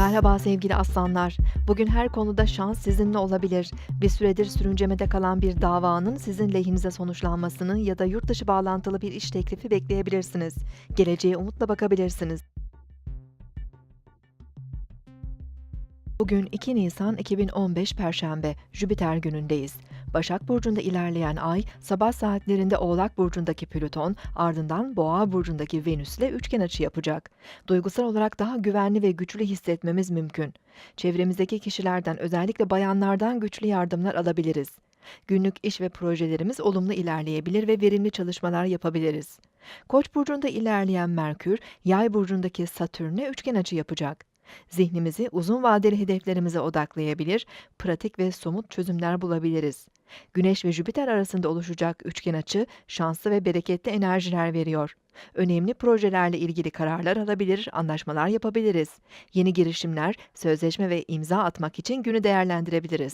Merhaba sevgili aslanlar. Bugün her konuda şans sizinle olabilir. Bir süredir sürüncemede kalan bir davanın sizin lehinize sonuçlanmasını ya da yurt dışı bağlantılı bir iş teklifi bekleyebilirsiniz. Geleceğe umutla bakabilirsiniz. Bugün 2 Nisan 2015 Perşembe, Jüpiter günündeyiz. Başak Burcu'nda ilerleyen ay, sabah saatlerinde Oğlak Burcu'ndaki Plüton, ardından Boğa Burcu'ndaki Venüs'le üçgen açı yapacak. Duygusal olarak daha güvenli ve güçlü hissetmemiz mümkün. Çevremizdeki kişilerden, özellikle bayanlardan güçlü yardımlar alabiliriz. Günlük iş ve projelerimiz olumlu ilerleyebilir ve verimli çalışmalar yapabiliriz. Koç burcunda ilerleyen Merkür, Yay burcundaki Satürn'e üçgen açı yapacak. Zihnimizi uzun vadeli hedeflerimize odaklayabilir, pratik ve somut çözümler bulabiliriz. Güneş ve Jüpiter arasında oluşacak üçgen açı şanslı ve bereketli enerjiler veriyor. Önemli projelerle ilgili kararlar alabilir, anlaşmalar yapabiliriz. Yeni girişimler, sözleşme ve imza atmak için günü değerlendirebiliriz.